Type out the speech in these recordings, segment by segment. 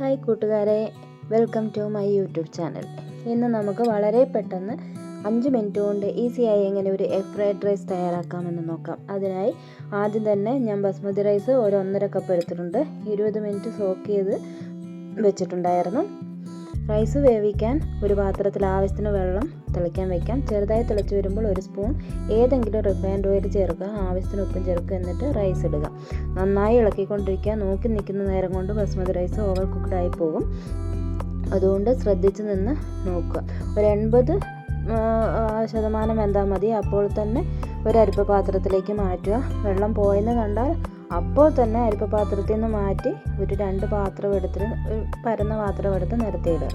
Hi കൂട്ടുകാരെ welcome to my YouTube channel. ഇന്ന് നമുക്ക് വളരെ പെട്ടെന്ന് അഞ്ച് മിനിറ്റ് കൊണ്ട് ഈസിയായി എങ്ങനെ ഒരു എഗ് ഫ്രൈഡ് റൈസ് തയ്യാറാക്കാമെന്ന് നോക്കാം. അതിനായി ആദ്യം തന്നെ ഞാൻ ബസ്മതി റൈസ് ഒരു ഒന്നര കപ്പ് എടുത്തിട്ടുണ്ട്. ഇരുപത് മിനിറ്റ് സോക്ക് ചെയ്ത് വെച്ചിട്ടുണ്ടായിരുന്നു. റൈസ് വേവിക്കാൻ ഒരു പാത്രത്തിൽ ആവശ്യത്തിന് വെള്ളം തിളയ്ക്കാൻ വെക്കാം. ചെറുതായി തിളച്ച് വരുമ്പോൾ ഒരു സ്പൂൺ ഏതെങ്കിലും റിഫൈൻഡ് ഓയിൽ ചേർക്കുക. ആവശ്യത്തിന് ഉപ്പും ചേർക്കുക. എന്നിട്ട് റൈസ് ഇടുക. നന്നായി ഇളക്കിക്കൊണ്ടിരിക്കുക. നോക്കി നിൽക്കുന്ന നേരം കൊണ്ട് ബസ്മതി റൈസ് ഓവർ കുക്ക്ഡ് ആയി പോകും. അതുകൊണ്ട് ശ്രദ്ധിച്ച് നിന്ന് നോക്കുക. ഒരു എൺപത് ശതമാനം വെന്താൽ മതി. അപ്പോൾ തന്നെ ഒരു അരിപ്പ പാത്രത്തിലേക്ക് മാറ്റുക. വെള്ളം പോയെന്ന് കണ്ടാൽ അപ്പോൾ തന്നെ അരിപ്പ പാത്രത്തിൽ നിന്ന് മാറ്റി ഒരു രണ്ട് പാത്രം എടുത്തിട്ട് ഒരു പരന്ന പാത്രം എടുത്ത് നിരത്തിയിടുക.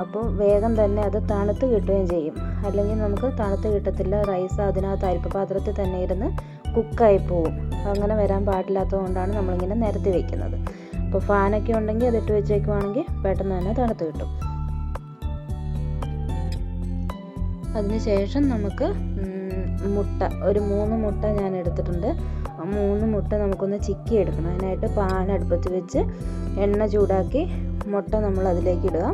അപ്പോൾ വേഗം തന്നെ അത് തണുത്ത് കിട്ടുകയും ചെയ്യും. അല്ലെങ്കിൽ നമുക്ക് തണുത്ത് കിട്ടത്തില്ല റൈസ് അതിനകത്ത് അരിപ്പ പാത്രത്തിൽ തന്നെ ഇരുന്ന് കുക്കായി പോവും. അങ്ങനെ വരാൻ പാടില്ലാത്തത് കൊണ്ടാണ് നമ്മളിങ്ങനെ നിരത്തി വെക്കുന്നത്. അപ്പോൾ ഫാനൊക്കെ ഉണ്ടെങ്കിൽ അതിട്ട് വെച്ചേക്കുവാണെങ്കിൽ പെട്ടെന്ന് തന്നെ തണുത്ത് കിട്ടും. അതിനുശേഷം നമുക്ക് മുട്ട ഒരു മൂന്ന് മുട്ട ഞാൻ എടുത്തിട്ടുണ്ട്. മൂന്ന് മുട്ട നമുക്കൊന്ന് ചിക്കി എടുക്കണം അതിനായിട്ട് പാൻ അടുപ്പത്ത് വെച്ച് എണ്ണ ചൂടാക്കി മുട്ട നമ്മൾ അതിലേക്ക് ഇടുക.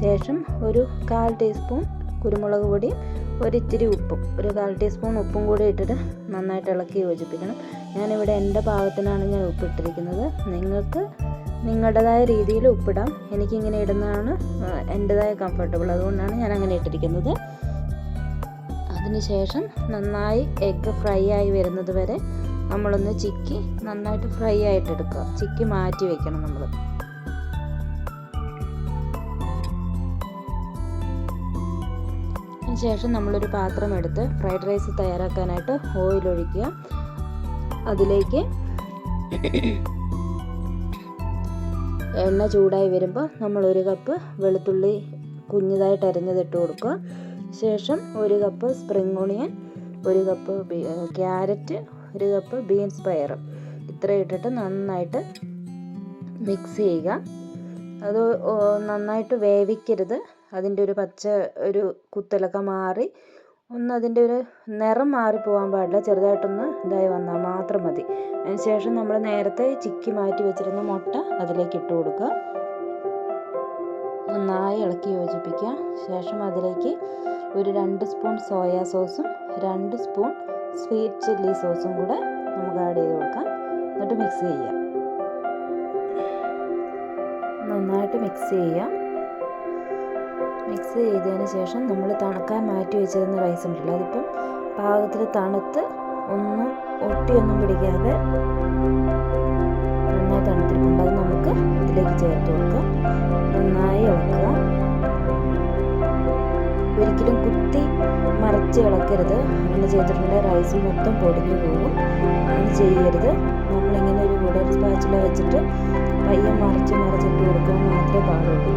ശേഷം ഒരു കാൽ ടീസ്പൂൺ കുരുമുളക് പൊടിയും ഒരിത്തിരി ഉപ്പും. ഒരു കാൽ ടീസ്പൂൺ ഉപ്പും കൂടി ഇട്ടിട്ട് നന്നായിട്ട് ഇളക്കി യോജിപ്പിക്കണം. ഞാനിവിടെ എന്റെ പാകത്തിനാണ് ഞാൻ ഉപ്പിട്ടിരിക്കുന്നത്. നിങ്ങൾക്ക് നിങ്ങളുടേതായ രീതിയിൽ ഉപ്പിടാം. എനിക്കിങ്ങനെ ഇടുന്നതാണ് എന്റെതായ കംഫർട്ടബിൾ അതുകൊണ്ടാണ് ഞാൻ അങ്ങനെ ഇട്ടിരിക്കുന്നത് അതിനുശേഷം നന്നായി എഗ്ഗ് ഫ്രൈ ആയി വരുന്നത് വരെ നമ്മളൊന്ന് ചിക്കി നന്നായിട്ട് ഫ്രൈ ആയിട്ട് എടുക്കുക ചിക്കി മാറ്റി വെക്കണം നമ്മൾ ശേഷം നമ്മളൊരു പാത്രം എടുത്ത് ഫ്രൈഡ് റൈസ് തയ്യാറാക്കാനായിട്ട് ഓയിൽ ഒഴിക്കുക അതിലേക്ക് എണ്ണ ചൂടായി വരുമ്പോൾ നമ്മൾ ഒരു കപ്പ് വെളുത്തുള്ളി കുഞ്ഞതായിട്ട് അരിഞ്ഞതിട്ട് കൊടുക്കുക. ശേഷം ഒരു കപ്പ് സ്പ്രിംഗ് ഓണിയൻ ഒരു കപ്പ് ക്യാരറ്റ് ഒരു കപ്പ് ബീൻസ് പയർ ഇത്ര ഇട്ടിട്ട് നന്നായിട്ട് മിക്സ് ചെയ്യുക. അത് നന്നായിട്ട് വേവിക്കരുത്. അതിന്റെ ഒരു പച്ച ഒരു കുത്തലൊക്കെ മാറി ഒന്ന് അതിന്റെ ഒരു നിറം മാറി പാടില്ല. ചെറുതായിട്ടൊന്ന് ഇതായി വന്നാൽ മാത്രം മതി. അതിനുശേഷം നമ്മൾ നേരത്തെ ചിക്കി മാറ്റി വെച്ചിരുന്ന മുട്ട അതിലേക്ക് ഇട്ട് കൊടുക്കുക. നന്നായി ഇളക്കി യോജിപ്പിക്കുക. ശേഷം അതിലേക്ക് ഒരു രണ്ട് സ്പൂൺ സോയാ സോസും രണ്ട് സ്പൂൺ സ്വീറ്റ് ചില്ലി സോസും കൂടെ നമുക്ക് ആഡ് ചെയ്ത് കൊടുക്കാം. എന്നിട്ട് മിക്സ് ചെയ്യാം നന്നായിട്ട് മിക്സ് ചെയ്യാം മിക്സ് ചെയ്തതിന് ശേഷം നമ്മൾ തണുക്കാൻ മാറ്റി വെച്ചിരുന്ന റൈസ് ഉണ്ടല്ലോ അതിപ്പം പാകത്തിൽ തണുത്ത് ഒന്നും ഒട്ടിയൊന്നും പിടിക്കാതെ നന്നായി തണുത്തിരിപ്പുണ്ട്. അത് നമുക്ക് ഇതിലേക്ക് ചേർത്ത് ഒരിക്കലും കുത്തി മറച്ച് ഇളക്കരുത് അങ്ങനെ ചെയ്തിട്ടുണ്ടെങ്കിൽ റൈസ് മൊത്തം പൊടിഞ്ഞു പോകും. അങ്ങനെ ചെയ്യരുത്. നമ്മളിങ്ങനെ ഒരു വുഡൻ സ്പാച്ചില വെച്ചിട്ട് പയ്യെ മറിച്ച് മറിച്ചിട്ട് കൊടുക്കാൻ മാത്രമേ പാടുള്ളൂ.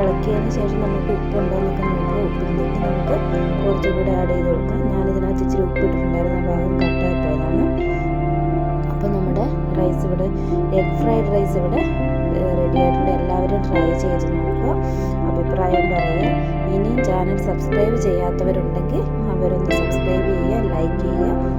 ഇളക്കിയതിന് ശേഷം നമുക്ക് ഉപ്പുണ്ടോ എന്നൊക്കെ നോക്കുക ഉപ്പില്ലെങ്കിൽ നമുക്ക് കുറച്ചുകൂടി ആഡ് ചെയ്ത് കൊടുക്കാം. ഞാനിതിനകത്ത് ഇച്ചിരി ഉപ്പിട്ടിട്ടുണ്ടായിരുന്നു. ആ ഭാഗം റൈസ് ഇവിടെ എഗ് ഫ്രൈഡ് റൈസ് ഇവിടെ റെഡി ആയിട്ടുണ്ട്. എല്ലാവരും ട്രൈ ചെയ്ത് നോക്കുക. അഭിപ്രായം പറയുക. ഇനിയും ചാനൽ സബ്സ്ക്രൈബ് ചെയ്യാത്തവരുണ്ടെങ്കിൽ അവരൊന്ന് സബ്സ്ക്രൈബ് ചെയ്യുക ലൈക്ക് ചെയ്യുക.